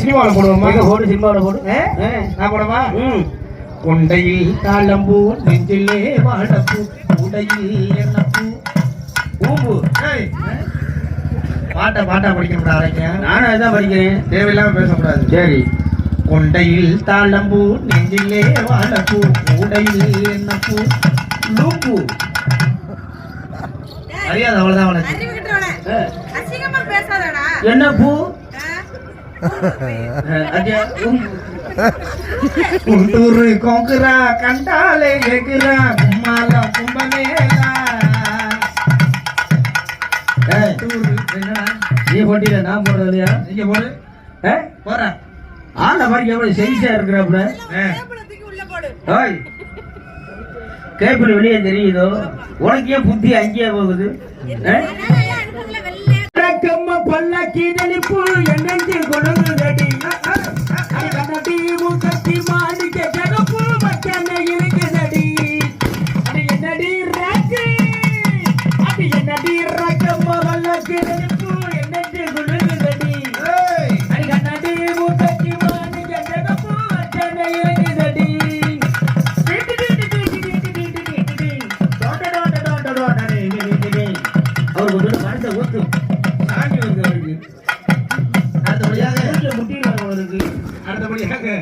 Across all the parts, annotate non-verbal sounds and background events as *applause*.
சினிமாவில் போடுவோமா? போடு சினிமாவில் போடு. நான் போடவா? ம். கொண்டையில் தாளம்பூ நெஞ்சிலே வாழப்பூ உடையில் ஏய், பாட்டை பாட்டா படிக்கணும்டா அரைக்கேன் நானும் அதான் படிக்கிறேன். தேவையில்லாம பேசக்கூடாது. சரி. கொண்டையில் தாளம்பூ நெஞ்சிலே வாழப்பூ உடையில் எண்ணப்பூ. லூம்பு. அறியாது அவ்வளவுதான் என்ன பூ? எகுரா கும்மால கும்பமேலா ஏய், குண்டூரு என்னடா நீ போட்டியில நான் போடுறது இல்லையா இங்க போடு? போறேன் ஆளை பாருங்க எவ்வளவு சென்ஸா இருக்கிறாப்புல ஓய் கேபிள் வெளியே தெரியுதோ உனக்கு ஏன் புத்தி அங்கேயே போகுது பல்லாக்கி நெளிப்பு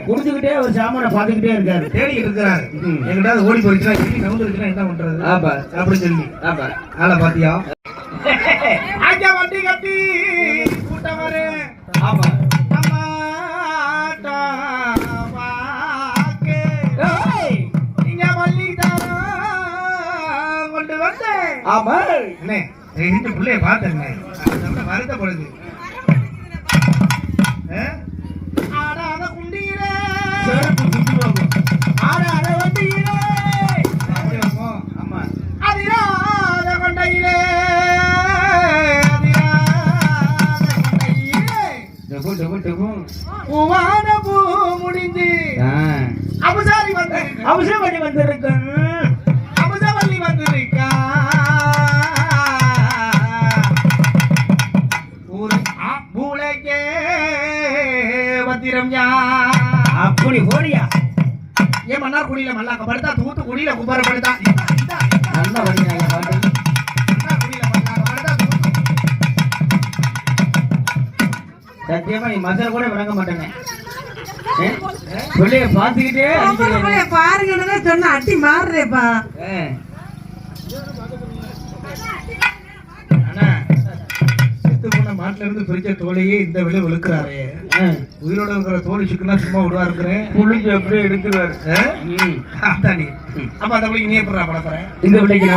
குடிச்சுக்கிட்டே அவர் சாமானை பார்த்துக்கிட்டே இருக்காரு. தேடிக்கிட்டு இருக்கிறார். ம். எங்கிட்டாவது ஓடி நவுந்துருச்சுன்னா என்ன பண்றது? அப்படின்னு சொல்லி. ஆப்பா ஆளை பாத்தியா *laughs* ஆஜா வண்டி கட்டி. கூட்டம் வரு ஆமா வாக்கு. ஆமா. இந்த புள்ளைய ரொம்ப வருத்தப்படுது. பூவான பூ முடிஞ்சு அபுசாரி வந்து பண்ணி வந்திருக்கேன் அமுதவல்லி வந்திருக்கா? ஒரு பூளைக்கே பத்திரம் யா? அப்படி போடியா ஏன் மன்னார் குடியில மல்லாக்க படுத்தா? தூத்து குடியில குப்பார படுத்தா? நல்லா சத்தியமா நீ மசாலா கூட விளங்க மாட்டேங்க. பிள்ளைய பார்த்துக்கிட்டே அடிக்கிறீங்க. பாருங்கன்னு சொன்ன அட்டி மாறுறேப்பா. ஏ. அண்ணா செத்து போன மாட்டுல இருந்து பிரிச்ச தோலையே இந்த விலை விழுக்கிறாரே. உயிரோட இருக்கிற தோல் சிக்கனா சும்மா விடுவா இருக்கிறேன் புளிஞ்சு அப்படியே எடுக்கிறாரு அப்ப அந்த பிள்ளைக்கு நீ எப்படி இந்த பிள்ளைக்கு